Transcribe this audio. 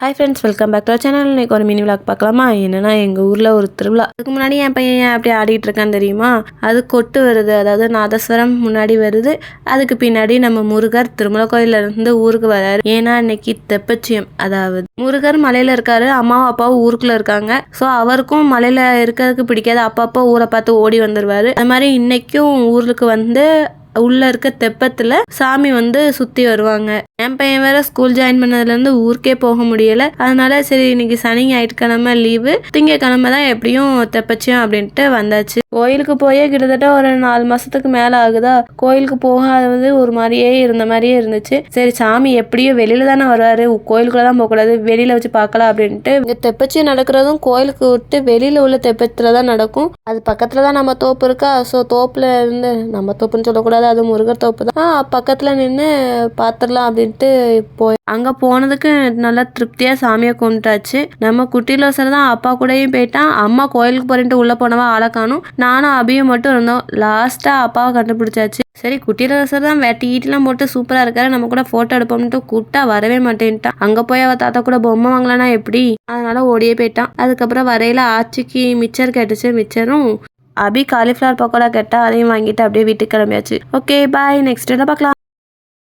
Hi friends welcome back to channel இன்னைக்கு ஒரு mini vlog பார்க்கலாமா? என்னன்னா எங்கள் ஊரில் ஒரு திருவிழா. அதுக்கு முன்னாடி என் பையன் ஏன் அப்படி ஆடிட்டு இருக்கான்னு தெரியுமா? அது கொட்டு வருது. அதாவது நாதஸ்வரம் முன்னாடி வருது. அதுக்கு பின்னாடி நம்ம முருகர் திருமலை கோயில்ல இருந்து ஊருக்கு வராரு. ஏன்னா இன்னைக்கு தெப்பச்சியம். அதாவது முருகர் மலையில் இருக்காரு. அம்மாவும் அப்பாவும் ஊருக்குள்ள இருக்காங்க. ஸோ அவருக்கும் மலையில் இருக்கிறதுக்கு பிடிக்காது. அப்பப்போ ஊரை பார்த்து ஓடி வந்துடுவார் அது மாதிரி இன்னைக்கும் ஊருக்கு வந்து உள்ளே இருக்க தெப்பத்தில் சாமி வந்து சுற்றி வருவாங்க. என் பையன் வேற ஸ்கூல் ஜாயின் பண்ணதுலேருந்து ஊருக்கே போக முடியல. அதனால சரி இன்னைக்கு சனி ஞாயிற்றுக்கிழமை லீவு திங்கக்கிழமை தான் எப்படியும் தெப்பச்சியும் அப்படின்ட்டு வந்தாச்சு. கோயிலுக்கு போயே கிட்டத்தட்ட ஒரு நாலு மாசத்துக்கு மேல ஆகுதா? கோயிலுக்கு போகாதது ஒரு மாதிரியே இருந்த மாதிரியே இருந்துச்சு. சரி சாமி எப்படியும் வெளியில தானே வருவாரு. கோயிலுக்குள்ள தான் போகக்கூடாது. வெளியில வச்சு பார்க்கலாம் அப்படின்ட்டு. இங்க தெப்பச்சி நடக்கிறதும் கோயிலுக்கு விட்டு வெளியில உள்ள தெப்பத்துல தான் நடக்கும். அது பக்கத்துல தான் நம்ம தோப்பு இருக்கா? ஸோ தோப்புல இருந்து நம்ம தோப்புன்னு சொல்லக்கூடாது. அது முருகர் தோப்பு தான். பக்கத்துல நின்று பார்த்துடலாம் பண்ணிட்டு போய் அங்க போனதுக்கு நல்லா திருப்தியா சாமியை கும்பிட்டாச்சு. நம்ம குட்டிலோசர் தான் அப்பா கூடயும் போயிட்டான். அம்மா கோயிலுக்கு போறேன்ட்டு உள்ள போனவா ஆளை காணும். நானும் அபியும் மட்டும் இருந்தோம். லாஸ்டா அப்பாவை கண்டுபிடிச்சாச்சு. சரி குட்டிலோசர் தான் வெட்டி ஈட்டிலாம் போட்டு சூப்பரா இருக்காரு. நம்ம கூட போட்டோ எடுப்போம்ட்டு கூப்பிட்டா வரவே மாட்டேன்ட்டான். அங்க போய் அவ தாத்தா கூட பொம்மை வாங்கலான்னா எப்படி? அதனால ஓடியே போயிட்டான். அதுக்கப்புறம் வரையில ஆச்சிக்கு மிச்சர் கேட்டுச்சு. மிச்சரும் அபி காலிஃப்ளவர் பக்கோடா கேட்டா அதையும் வாங்கிட்டு அப்படியே வீட்டுக்கு கிளம்பியாச்சு. ஓகே பாய் நெக்ஸ்ட் பார்க்கலாம்?